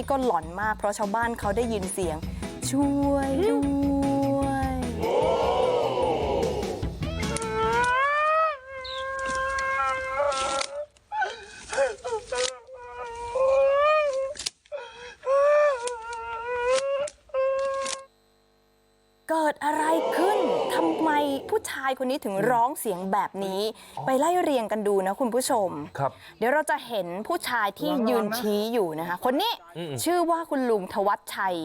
นี่ก็หลอนมากเพราะชาวบ้านเขาได้ยินเสียงช่วยด้วย เกิดอะไรขึ้นทำไมผู้ชายคนนี้ถึงร้องเสียงแบบนี้ไปไล่เรียงกันดูนะคุณผู้ชมครับเดี๋ยวเราจะเห็นผู้ชายที่ยืนชี้อยู่นะคะคนนี้อืมชื่อว่าคุณลุงทวัชชัย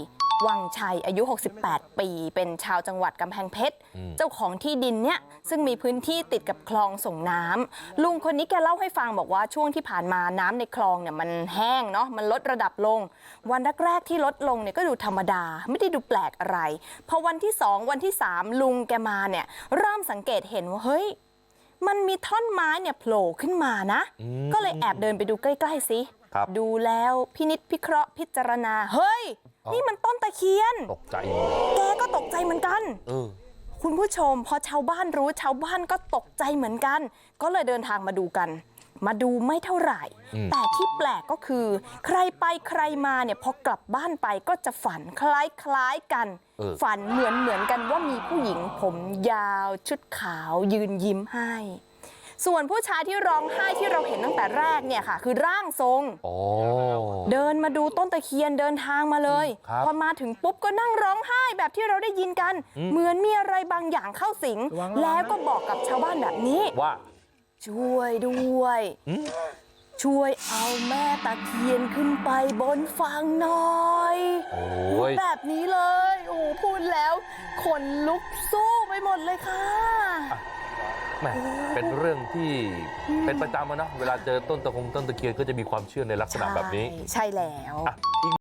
วังชัยอายุ 68 ปี เป็นชาวจังหวัดกำแพงเพชร เจ้าของที่ดินเนี่ยซึ่งมีพื้นที่ติดกับคลองส่งน้ำลุงคนนี้แกเล่าให้ฟังบอกว่าช่วงที่ผ่านมาน้ำในคลองเนี่ยมันแห้งเนาะมันลดระดับลง วันแรกๆที่ลดลงเนี่ยก็ดูธรรมดา ไม่ได้ดูแปลกอะไร พอวันที่สองวันที่สามลุงแกมาเนี่ยเริ่มสังเกตเห็นว่าเฮ้ย มันมีท่อนไม้เนี่ยโผล่ขึ้นมานะอืมก็เลยแอบเดินไปดูใกล้ๆสิครับดูแล้วพินิษพิเคราะห์พิจารณา เฮ้ยอ๋อนี่มันต้นตะเคียน ตกใจแกก็ตกใจเหมือนกันเออคุณผู้ชมพอชาวบ้านรู้ชาวบ้านก็ตกใจเหมือนกัน ก็เลยเดินทางมาดูกัน มาดูไม่เท่าไหร่อืมแต่ที่แปลกก็คือ ใครไปใครมาเนี่ยพอกลับบ้านไปก็จะฝันคล้ายๆกันเออฝันเหมือนเหมือนกันว่ามีผู้หญิงผมยาวชุดขาวยืนยิ้มให้ ส่วนผู้ชายที่ร้องไห้ที่เราเห็นตั้งแต่แรกเนี่ยค่ะ คือร่างทรงอ๋อเดินมาดูต้นตะเคียนเดินทางมาเลยครับพอมาถึงปุ๊บก็นั่งร้องไห้แบบที่เราได้ยินกันอืมเหมือนมีอะไรบางอย่างเข้าสิงแล้วก็บอกกับชาวบ้านแบบนี้ว่า ช่วยด้วยอืมช่วยเอาแม่ตะเคียนขึ้นไปบนฝั่งหน่อยโอ้ยแบบนี้เลย โอ้โหพูดแล้วขนลุกสู้ไปหมดเลยค่ะแหมเป็นเรื่องที่เป็นประจำอะเนอะเวลาเจอต้นตะคงต้นตะเคียนก็จะมีความเชื่อในลักษณะแบบนี้ ใช่ใช่แล้วอะอีก